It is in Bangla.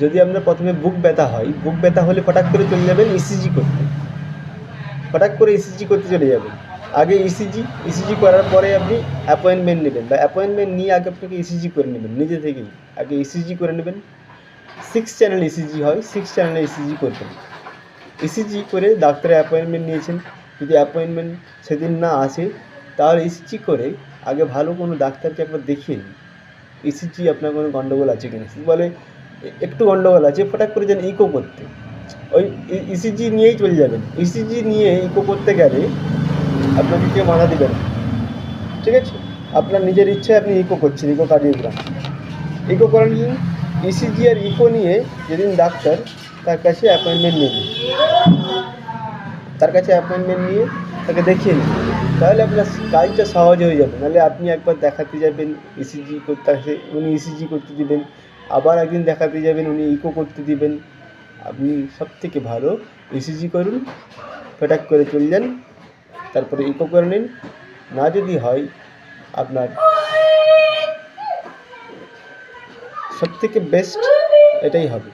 যদি আপনার প্রথমে বুক ব্যথা হয় বুক ব্যথা হলে ফটাক করে চলে যাবেন ইসিজি করতে ফটাক করে ইসিজি করতে চলে যাবেন আগে ইসিজি ইসিজি করার পরে আপনি অ্যাপয়েন্টমেন্ট নেবেন বা অ্যাপয়েন্টমেন্ট নিয়ে আগে আপনাকে ইসিজি করে নেবেন নিজে থেকেই আগে ইসিজি করে নেবেন সিক্স চ্যানেল ইসিজি হয় সিক্স চ্যানেলে ইসিজি করবেন ইসিজি করে ডাক্তারের অ্যাপয়েন্টমেন্ট নিয়েছেন যদি অ্যাপয়েন্টমেন্ট সেদিন না আসে তাহলে ইসিজি করে আগে ভালো কোনো ডাক্তারকে একবার দেখিয়ে নিন ইসিজি আপনার কোনো গণ্ডগোল আছে কিনা বলে একটু গণ্ডগোল আছে, ফটাক করে যেন ইকো করতে। ওই ইসিজি নিয়েই চলে যাবেন। ইসিজি নিয়ে ইকো করতে গেলে আপনাকে কেউ মানা দেবে না। ঠিক আছে? আপনার নিজের ইচ্ছায় আপনি ইকো করছেন ইকো কার্ডিওগ্রাম ইকো করে নিলেন ইসিজি আর ইকো নিয়ে যেদিন ডাক্তার, তার কাছে অ্যাপয়েন্টমেন্ট নিয়ে নিন। তার কাছে অ্যাপয়েন্টমেন্ট নিয়ে তাকে দেখিয়ে নিন। তাহলে আপনার কাজটা সহজ হয়ে যাবে। নাহলে আপনি একবার দেখাতে যাবেন ইসিজি করতে আসে, উনি ইসিজি করতে দিবেন। আবার একদিন দেখাতে যাবেন, উনি ইকো করতে দিবেন। আপনি সব থেকে ভালো এসিজি করুন, ফেটাক করে চলে যান তারপরে ইকো করে নিন। না যদি হয়, আপনার সব থেকে বেস্ট এটাই হবে।